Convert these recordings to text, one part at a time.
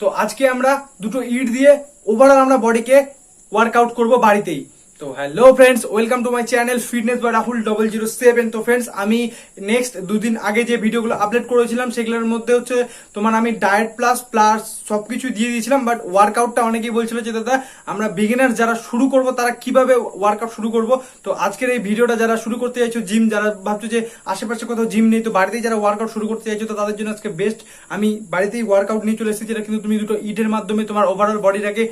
তো আজকে আমরা দুটো ইট দিয়ে ওভারঅল আমরা বডিকে ওয়ার্কআউট করব বাড়িতেই। তো hello friends welcome to my channel fitness by Rahul double zero seven তো ফ্রেন্ডস আমি নেক্সট দুদিন আগে যে ভিডিওগুলো আপলোড করেছিলাম, সেগুলোর মধ্যে হচ্ছে তোমার আমি ডায়েট প্লাস প্লাস সবকিছু দিয়ে দিয়েছিলাম বাট ওয়ার্কআউটটা অনেকেই বলছিল যে, দাদা, আমরা বিগিনার যারা শুরু করব, তারা কীভাবে ওয়ার্কআউট শুরু করব? তো আজকের এই ভিডিওটা যারা শুরু করতে চাইছো জিম যারা ভাবছ যে আশেপাশে কোথাও জিম নেই, তো বাড়িতেই যারা ওয়ার্কআউট শুরু করতে চাইছো, তো তাদের জন্য আজকে বেস্ট আমি বাড়িতেই ওয়ার্কআউট নিয়ে চলে এসেছি, যেটা কিন্তু তুমি দুটো ইটের মাধ্যমে তোমার ওভারঅল বডিটাকে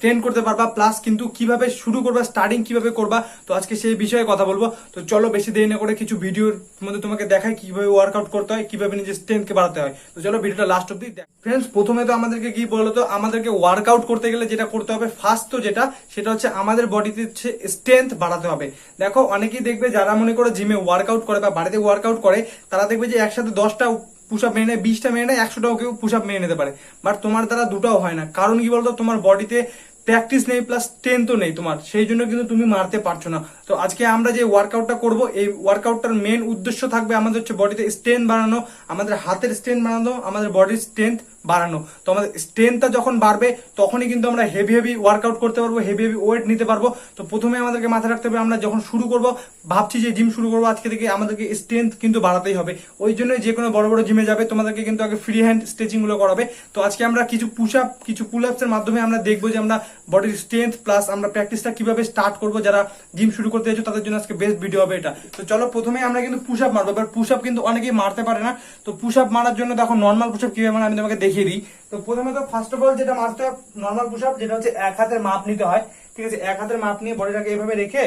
ট্রেন করতে পারবা প্লাস কিন্তু কীভাবে শুরু করবা স্টার্টিং কীভাবে করবা? তো আজকে সেই বিষয়ে কথা বলব। তো চলো বেশি দেরি না করে কিছু ভিডিওর মধ্যে তোমাকে দেখাই কীভাবে ওয়ার্কআউট করতে হয়, কীভাবে নিজের স্ট্রেংথকে বাড়াতে হয়। তো চলো ভিডিওটা লাস্ট অব্দি ফ্রেন্ডস প্রথমে তো আমাদেরকে কি বলতো, আমাদেরকে ওয়ার্কআউট করতে গেলে যেটা করতে হবে ফার্স্ট তো যেটা, সেটা হচ্ছে আমাদের বডিতে হচ্ছে স্ট্রেংথ বাড়াতে হবে। দেখো, অনেকেই দেখবে যারা মনে করে জিমে ওয়ার্কআউট করে বা বাড়িতে ওয়ার্কআউট করে, তারা দেখবে যে একসাথে দশটা পুশ আপ মেনে নেয়, বিশটা মেনে নেয়, একশোটাও কেউ পুশ আপ মেনে নিতে পারে। বাট তোমার দ্বারা দুটাও হয় না। কারণ কি বলতো, তোমার বডিতে প্র্যাকটিস নেই প্লাস স্ট্রেংথও নেই তোমার। সেই জন্য কিন্তু তুমি মারতে পারছ না। তো আজকে আমরা যে ওয়ার্কআউটটা করব, এই ওয়ার্কআউটটার মেন উদ্দেশ্য থাকবে আমাদের হচ্ছে বডিতে স্ট্রেন্থ বাড়ানো আমাদের হাতের স্ট্রেন্থ বাড়ানো আমাদের বডির স্ট্রেংথ বাড়ানো। তো আমাদের স্ট্রেংথটা যখন বাড়বে, তখনই কিন্তু আমরা হেভি হেভি ওয়ার্কআউট করতে পারব হেভি হেভি ওয়েট নিতে পারব। তো প্রথমে আমাদেরকে মাথায় রাখতে হবে, আমরা যখন শুরু করব, ভাবছি যে জিম শুরু করব, আজকে থেকে আমাদেরকে স্ট্রেংথ কিন্তু বাড়াতেই হবে। ওই জন্য যে কোনো বড় বড় জিমে যাবে, তোমাদেরকে কিন্তু আগে ফ্রি হ্যান্ড স্ট্রেচিংগুলো করাবে। তো আজকে আমরা কিছু পুশ আপ কিছু পুল আপস এর মাধ্যমে আমরা দেখব যে আমরা বডির স্ট্রেংথ প্লাস আমরা প্র্যাকটিসটা কীভাবে স্টার্ট করব, যারা জিম শুরু করতে যাচ্ছ তাদের জন্য আজকে বেস্ট ভিডিও হবে এটা। তো চলো, প্রথমে আমরা কিন্তু পুশ আপ মারবো। এবার পুশ আপ কিন্তু অনেকেই মারতে পারে না। তো পুশ আপ মারার জন্য দেখো নর্মাল পুশ আপ কীভাবে মানে আমি তোমাকে দেখিয়ে দিই। তো প্রথমে তো ফার্স্ট অফ অল যেটা মারতে হয় নর্মাল পুশ আপ যেটা হচ্ছে এক হাতের মাপ নিতে হয়, ঠিক আছে? এক হাতের মাপ নিয়ে বডিটাকে এইভাবে রেখে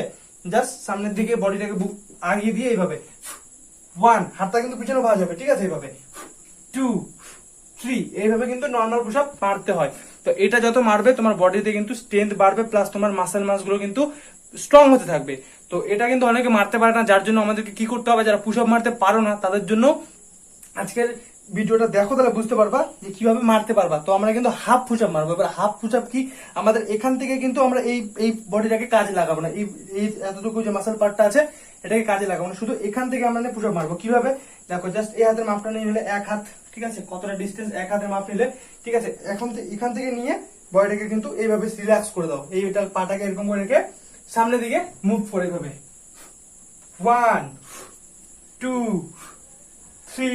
জাস্ট সামনের দিকে বডিটাকে আগিয়ে দিয়ে এইভাবে ওয়ান হাতটা কিন্তু পিছনে ভাঁজ হবে, ঠিক আছে এইভাবে টু থ্রি এইভাবে কিন্তু নর্মাল পুশ আপ মারতে হয়। তো এটা যত মারবে, তোমার বডিতে কিন্তু স্ট্রেংথ বাড়বে প্লাস তোমার মাসেল মাসগুলো কিন্তু স্ট্রং হতে থাকবে। তো এটা কিন্তু অনেকে মারতে পারে না, যার জন্য আমাদেরকে কি করতে হবে, যারা পুশ আপ মারতে পারো না, তাদের জন্য আজকের ভিডিওটা দেখো তাহলে বুঝতে পারবা যে কীভাবে মারতে পারবা। তো আমরা কিন্তু হাফ আপ মারবো। এবার হাফ আপ কি? আমাদের এখান থেকে কিন্তু আমরা এই এই বডিটাকে কাজে লাগাবো না। এই এতটুকু যে মাসেল পার্টটা আছে, এটাকে কাজে লাগাবো না। শুধু এখান থেকে আমরা আপ মারবো। কীভাবে? দেখো জাস্ট এই হাতের মাপটা নিয়ে নিলে এক হাত, ঠিক আছে? কতটা ডিস্টেন্স এক হাতের মাপ নিলে, ঠিক আছে? এখন এখান থেকে নিয়ে বডিটাকে কিন্তু এইভাবে রিল্যাক্স করে দাও। এইটা পাটাকে এরকম করে রেখে সামনের দিকে মুভ করে এইভাবে। ওয়ান টু থ্রি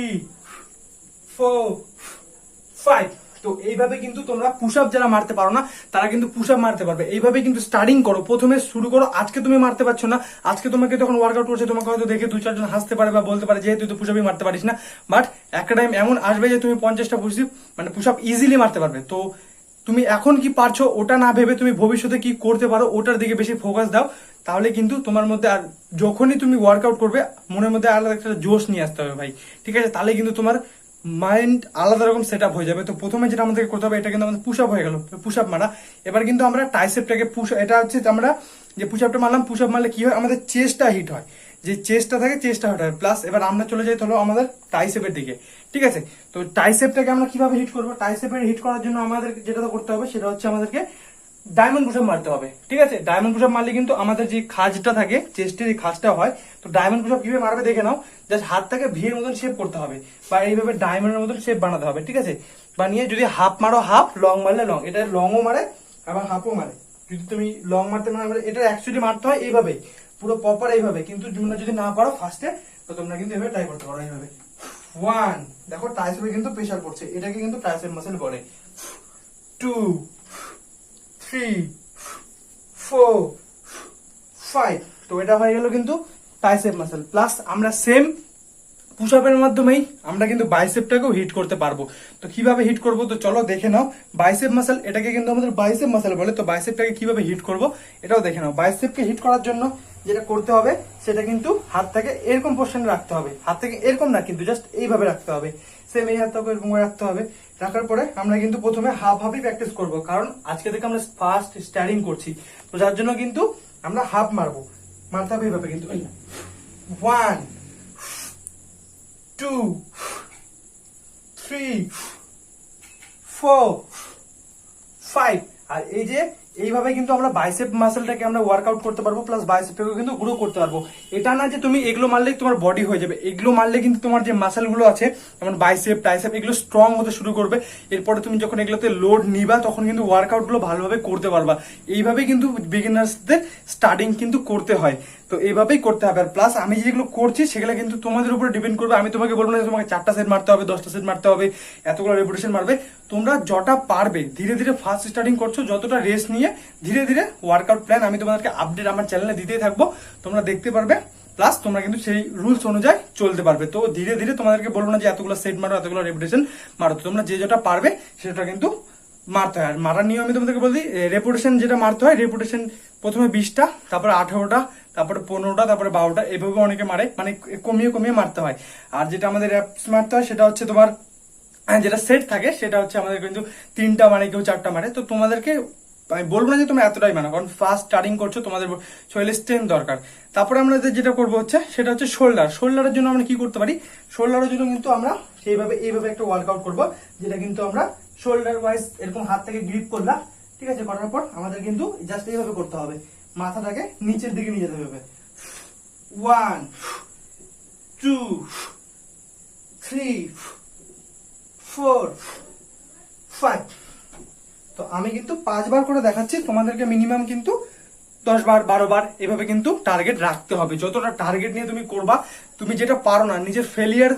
তো এইভাবে কিন্তু তোমরা পুশ যারা মারতে পারো না, তারা কিন্তু পুশ মারতে পারবে। এইভাবে কিন্তু স্টার্টিং করো। প্রথমে শুরু করো, আজকে তুমি মারতে পারছ না। আজকে তোমাকে ওয়ার্কআউট করছে, তোমাকে হয়তো দেখে দু চারজন হাসতে পারে বা বলতে পারে যেহেতু তুই পুশ আপই মারতে পারিস না। বাট একটা টাইম এমন আসবে যে, তুমি পঞ্চাশটা পুশ মানে পুশ ইজিলি মারতে পারবে। তো তুমি এখন কি পারছ, ওটা না ভেবে তুমি ভবিষ্যতে কি করতে পারো, ওটার দিকে বেশি ফোকাস দাও। তাহলে কিন্তু তোমার মধ্যে আর যখনই তুমি ওয়ার্কআউট করবে, মনের মধ্যে আলাদা একটা জোশ নিয়ে আসতে হবে ভাই। ঠিক আছে? তাহলে কিন্তু তোমার মাইন্ড আলাদা রকম সেট হয়ে যাবে। তো প্রথমে যেটা আমাদেরকে করতে হবে, এটা কিন্তু আমাদের পুশ আপ হয়ে গেল। পুশ আপ মারা। এবার কিন্তু আমরা টাইসেপটাকে পুশ এটা হচ্ছে আমরা যে পুশ আপটা মারলাম পুশ মারলে কি হয়? আমাদের চেস্টটা হিট হয়। যে চেস্টটা থাকে চেস্টটা হিট হয়। প্লাস এবার আমরা চলে যাই হলো আমাদের টাইসেপের দিকে। ঠিক আছে? তো টাইসেপটাকে আমরা কীভাবে হিট করব? টাইসেপের হিট করার জন্য আমাদের যেটা করতে হবে, সেটা হচ্ছে আমাদেরকে ডায়মন্ড পুশ মারতে হবে, ঠিক আছে? ডায়মন্ড পুশ মারলে কিন্তু আমাদের যে খাজটা থাকে চেস্টের এই খাজটা হয়, তো ডায়মন্ড পুশ কীভাবে মারবে দেখে নাও। জাস্ট হাতটাকে ভিড়ের মতন শেপ করতে হবে বা এইভাবে ডায়মন্ডের মতন শেপ বানাতে হবে, ঠিক আছে? বানিয়ে যদি হাফ মারো হাফ লং মারলে লং এটা লংও মারে আবার হাফও মারে। যদি তুমি লং মারতে না পারো, এটা অ্যাকচুয়ালি মারতে হয় এইভাবে, পুরো প্রপার এইভাবে। কিন্তু তোমরা যদি না পারো ফার্স্টে তো তোমরা কিন্তু এভাবে ট্রাই করতে পারো এইভাবে। ওয়ান দেখো টাইসেপে কিন্তু প্রেশার পড়ছে, এটাকে কিন্তু টাইসেপ মাসেল বলে। টু থ্রি ফোর ফাইভ তো এটা হয়ে গেল কিন্তু টাইসেপ মাসেল প্লাস আমরা সেম পুশ আপের মাধ্যমেই আমরা কিন্তু বাইসেপটাকেও হিট করতে পারব। তো কীভাবে হিট করব? তো চলো দেখে নাও। বাইসেপ মাসেল এটাকে কিন্তু আমাদের বাইসেপ মাসেল বলে। তো বাইসেপটাকে কীভাবে হিট করব? এটাও দেখে নাও। বাইসেপকে হিট করার জন্য যেটা করতে হবে, সেটা কিন্তু হাতটাকে এরকম পোর্শনে রাখতে হবে। হাত থেকে এরকম না, কিন্তু জাস্ট এইভাবে রাখতে হবে। সেম এই হাতটাকে এরকম রাখতে হবে। রাখার পরে আমরা কিন্তু প্রথমে হাফ হাফই প্র্যাকটিস করব। কারণ আজকে থেকে আমরা ফার্স্ট স্টার্টিং করছি। তো যার জন্য কিন্তু আমরা হাফ মারবো। মারতে হবে এইভাবে কিন্তু one two three four five আর এই যে এইভাবে কিন্তু আমরা বাইসেপ মাসেলটাকে আমরা ওয়ার্কআউট করতে পারব প্লাস বাইসেপটাকে কিন্তু গ্রো করতে পারব। এটা না যে তুমি এগুলো মারলেই তোমার বডি হয়ে যাবে। এগুলো মারলে কিন্তু তোমার যে মাসেলগুলো আছে, যেমন বাইসেপ টাইসেপ এগুলো স্ট্রং হতে শুরু করবে। এরপরে তুমি যখন এগুলোতে লোড নিবা, তখন কিন্তু ওয়ার্কআউটগুলো ভালোভাবে করতে পারবা। এইভাবেই কিন্তু বিগিনার্সদের স্টার্টিং কিন্তু করতে হয়। তো এইভাবেই করতে হবে। আর প্লাস আমি যেগুলো করছি, সেগুলো কিন্তু তোমাদের উপরে ডিপেন্ড করবে। আমি তোমাকে বলব না তোমাকে চারটা সেট মারতে হবে, দশটা সেট মারতে হবে, এতগুলো রেপুটেশন মারবে। তোমরা যটা পারবে, ধীরে ধীরে ফার্স্ট স্টার্টিং করছ, যতটা রেস্ট নিয়ে ধীরে ধীরে ওয়ার্কআউট প্ল্যান আমি তোমাদেরকে আপডেট আমার চ্যানেলে দিতেই থাকব। তোমরা দেখতে পারবে প্লাস তোমরা কিন্তু সেই রুলস অনুযায়ী চলতে পারবে। তো ধীরে ধীরে তোমাদেরকে বলব না যে এতগুলো সেট মারো, এতগুলো রেপুটেশন মারো। তোমরা যে যেটা পারবে, সেটা কিন্তু মারতে হয়। আর মারার নিয়ম আমি তোমাদেরকে বলি রেপুটেশন যেটা মারতে হয় রেপুটেশন প্রথমে বিশটা, তারপরে আঠারোটা, তারপরে পনেরোটা, তারপরে বারোটা, এভাবে অনেকে মারে। মানে কমিয়ে কমিয়ে মারতে হয়। আর যেটা আমাদের অ্যাপস মারতে হয়, সেটা হচ্ছে তোমার যেটা সেট থাকে, সেটা হচ্ছে আমাদের কিন্তু তিনটা মানে কেউ চারটা মারে। তো তোমাদেরকে আমি বলব না যে তোমরা এতটাই মানো, কারণ ফার্স্ট স্টার্টিং করছ, তোমাদের শরীরে স্ট্রেন দরকার। তারপরে আমরা যেটা করব হচ্ছে, সেটা হচ্ছে শোল্ডার শোল্ডারের জন্য আমরা কি করতে পারি? শোল্ডারের জন্য কিন্তু আমরা সেইভাবে, এইভাবে একটা ওয়ার্কআউট করব, যেটা কিন্তু আমরা শোল্ডার ওয়াইজ এরকম হাত থেকে গ্রিপ করলাম, ঠিক আছে? করার পর আমাদের কিন্তু জাস্ট এইভাবে করতে হবে। মাথাটাকে নিচের দিকে নিয়ে যেতে হবে। One two three four five তো আমি কিন্তু পাঁচবার করে দেখাচ্ছি, তোমাদেরকে মিনিমাম কিন্তু দশ বার বারো বার এভাবে কিন্তু টার্গেট রাখতে হবে। যতটা টার্গেট নিয়ে তুমি করবা, তুমি যেটা পারো না, নিজের ফেলিয়ার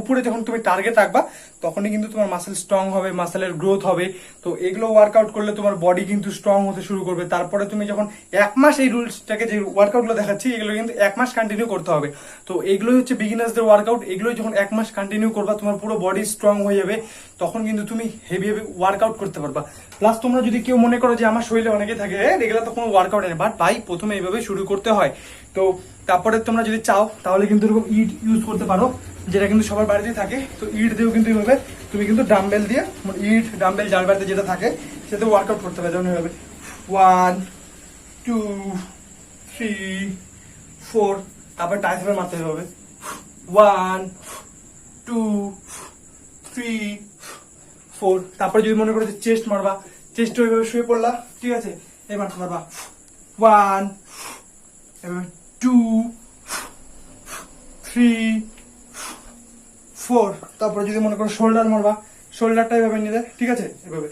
উপরে যখন তুমি টার্গেট রাখবা তখনই কিন্তু তোমার মাসেল স্ট্রং হবে মাসেলের গ্রোথ হবে। তো এগুলো ওয়ার্কআউট করলে তোমার বডি কিন্তু স্ট্রং হতে শুরু করবে। তারপরে তুমি যখন এক মাস এই রুলসটাকে যে ওয়ার্কআউটগুলো দেখাচ্ছি, এগুলো কিন্তু এক মাস কন্টিনিউ করতে হবে। তো এগুলোই হচ্ছে বিগিনার্সদের ওয়ার্কআউট এগুলোই যখন এক মাস কন্টিনিউ করবা, তোমার পুরো বডি স্ট্রং হয়ে যাবে। তখন কিন্তু তুমি হেভি হেভি ওয়ার্কআউট করতে পারবা। প্লাস তোমরা যদি কেউ মনে করো যে আমার শরীরে অনেকে থাকে এগুলো তো কোনো ওয়ার্কআউট নেই। বাট ভাই, প্রথমে এইভাবে শুরু করতে হয়। তো তারপরে তোমরা যদি চাও, তাহলে কিন্তু এরকম ইট ইউজ করতে পারো। যেটা কিন্তু সবার বাড়িতেই থাকে, তো ইট দিয়েও কিন্তু এইভাবে তুমি কিন্তু ডাম্বেল দিয়ে ইট ডাম্বেল যার বাড়িতে যেটা থাকে সেটা ওয়ার্কআউট করতে পারবে যেমন এইভাবে ওয়ান টু থ্রি ফোর তারপর টাইসেপের মারতে হবে। ওয়ান টু থ্রি ফোর তারপরে যদি মনে করো যে চেস্ট মারবা চেস্ট ওইভাবে শুয়ে পড়লা, ঠিক আছে? এই মারতে পারবা। ওয়ান এবার টু থ্রি ফোর তারপরে যদি মনে করো শোল্ডার মারবা শোল্ডারটা এভাবে নিলে ঠিক আছে? এভাবে।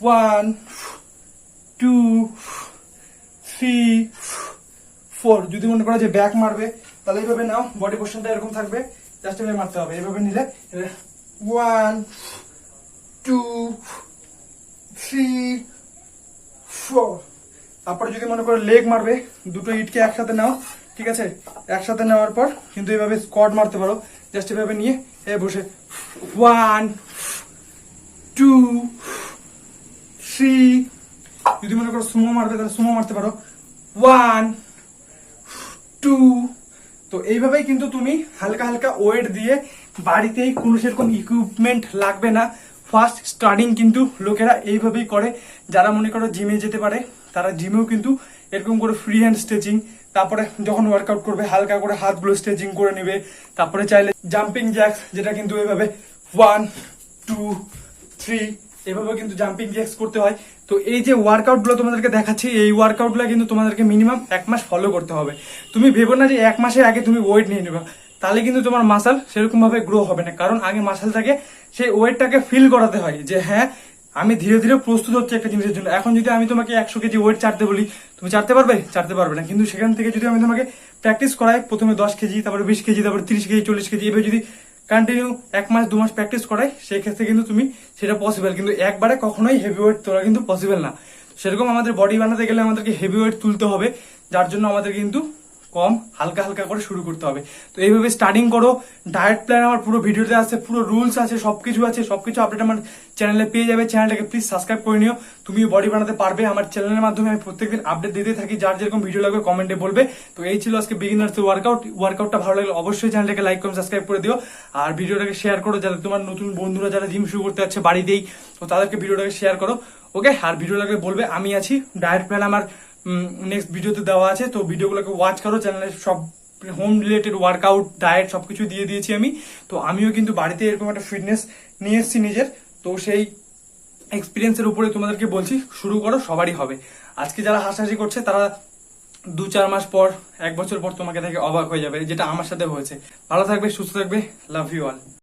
ওয়ান টু থ্রি ফোর যদি মনে করো যে ব্যাক মারবে, তাহলে এইভাবে নাও বডি পোর্শনটা এরকম থাকবে জাস্ট এভাবে মারতে হবে। এভাবে নিলে ওয়ান টু থ্রি ফোর তারপরে যদি মনে করো লেগ মারবে, দুটো ইটকে একসাথে নাও, ঠিক আছে? একসাথে নেওয়ার পর কিন্তু এভাবে স্কোয়াড মারতে পারো। জাস্ট এভাবে নিয়ে, এ বসে ওয়ান টু থ্রি যদি মনে করো সুমো মারবে, তাহলে সুমো মারতে পারো। ওয়ান টু তো এইভাবেই কিন্তু তুমি হালকা হালকা ওয়েট দিয়ে বাড়িতেই কোনো সেরকম ইকুইপমেন্ট লাগবে না। ফার্স্ট স্টার্টিং কিন্তু লোকেরা এইভাবেই করে। যারা মনে করো জিমে যেতে পারে, তারা জিমেও কিন্তু এরকম করে ফ্রি হ্যান্ড স্ট্রেচিং তারপরে যখন ওয়ার্কআউট করবে, হালকা করে হাতগুলো স্ট্রেচিং করে নেবে। তারপরে চাইলে জাম্পিং জ্যাক্স যেটা কিন্তু এভাবে ওয়ান টু থ্রি এভাবে কিন্তু জাম্পিং জ্যাক্স করতে হয়। তো এই যে ওয়ার্কআউটগুলো তোমাদেরকে দেখাচ্ছি, এই ওয়ার্কআউটগুলো কিন্তু তোমাদেরকে মিনিমাম এক মাস ফলো করতে হবে। তুমি ভেবো না যে এক মাসের আগে তুমি ওয়েট নিয়ে নেবে। তাহলে কিন্তু তোমার মাসাল সেরকম ভাবে গ্রো হবে না। কারণ আগে মাসালটাকে সেই ওয়েটটাকে ফিল করাতে হয় যে হ্যাঁ আমি ধীরে ধীরে প্রস্তুত হচ্ছে একটা জিনিসের জন্য। এখন যদি আমি তোমাকে একশো কেজি ওয়েট চাটতে বলি, তুমি চাটতে পারবে? চাটতে পারবে না। কিন্তু সেখান থেকে যদি আমি তোমাকে প্র্যাকটিস করাই, প্রথমে দশ কেজি, তারপরে বিশ কেজি, তারপরে তিরিশ কেজি, চল্লিশ কেজি, এভাবে যদি কন্টিনিউ এক মাস, দু মাস প্র্যাকটিস করাই সেই ক্ষেত্রে কিন্তু তুমি সেটা পসিবল কিন্তু একবারে কখনোই হেভি ওয়েট তোলা কিন্তু পসিবল না। সেরকম আমাদের বডি বানাতে গেলে আমাদেরকে হেভি ওয়েট তুলতে হবে, যার জন্য আমাদের কিন্তু কম, হালকা হালকা করে শুরু করতে হবে। তো এইভাবে স্টার্টিং করো ডায়েট প্ল্যান আমার পুরো ভিডিওতে আছে, পুরো রুলস আছে, সবকিছু আছে, সবকিছু আপডেট আমার চ্যানেলে পেয়ে যাবে। চ্যানেলটাকে প্লিজ সাবস্ক্রাইব করে নিও। তুমি বডি বানাতে পারবে। আমার চ্যানেলের মাধ্যমে আমি প্রত্যেকদিন আপডেট দিতে থাকি। যার যেরকম ভিডিও লাগবে কমেন্টে বলবে। তো এই ছিল আজকে বিগিনার্স ওয়ার্কআউট ওয়ার্কআউটটা ভালো লাগলে অবশ্যই চ্যানেলটাকে লাইক করে সাবস্ক্রাইব করে দিও। আর ভিডিওটাকে শেয়ার করো যাতে তোমার নতুন বন্ধুরা যারা জিম শুরু করতে যাচ্ছে বাড়িতেই, তো তাদেরকে ভিডিওটাকে শেয়ার করো। ওকে আর ভিডিও লাগলে বলবে, আমি আছি। ডায়েট প্ল্যান আমার নেক্সট ভিডিওতে দেওয়া আছে, তো ভিডিওগুলোকে ওয়াচ করো চ্যানেলে সব হোম রিলেটেড ওয়ার্কআউট ডায়েট সবকিছু দিয়ে দিয়েছি আমি। তো আমিও কিন্তু বাড়িতে এরকম একটা ফিটনেস নিয়ে এসেছি নিজের। তো সেই এক্সপিরিয়েন্সের উপরে তোমাদেরকে বলছি, শুরু করো, সবারই হবে। আজকে যারা হাসাহাসি করছে, তারা দু চার মাস পর, এক বছর পর তোমাকে দেখে অবাক হয়ে যাবে, যেটা আমার সাথে হয়েছে। ভালো থাকবে, সুস্থ থাকবে লাভ ইউ অল